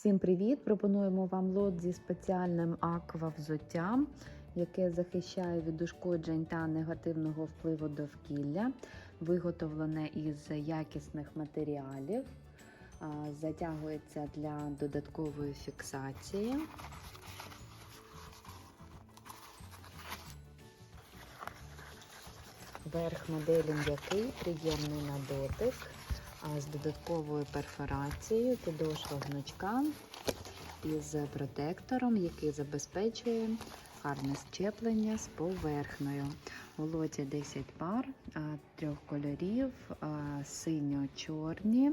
Всім привіт! Пропонуємо вам лот зі спеціальним аквавзуттям, яке захищає від ушкоджень та негативного впливу довкілля, виготовлене із якісних матеріалів, затягується для додаткової фіксації. Верх моделі м'який, приємний на дотик, з додатковою перфорацією, підошва гнучка із протектором, який забезпечує гарне щеплення з поверхнею. У лоті 10 пар трьох кольорів: синьо-чорні,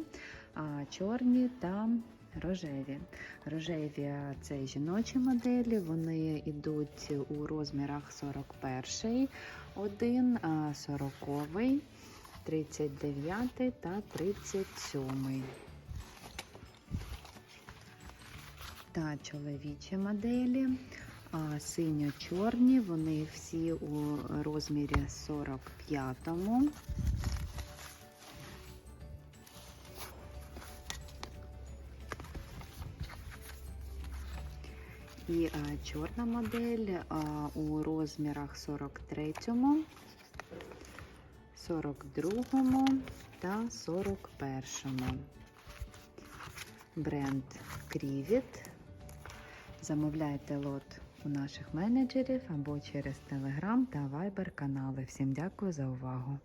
чорні та рожеві. Рожеві це жіночі моделі, вони йдуть у розмірах 41, 1, 40, 39 та 37. Та чоловічі моделі. Синьо-чорні, вони всі у розмірі 45-му. І а, чорна модель а, у розмірах 43-му, 42-му та 41-му. Бренд Крівіт. Замовляйте лот у наших менеджерів або через Telegram та Viber канали. Всім дякую за увагу!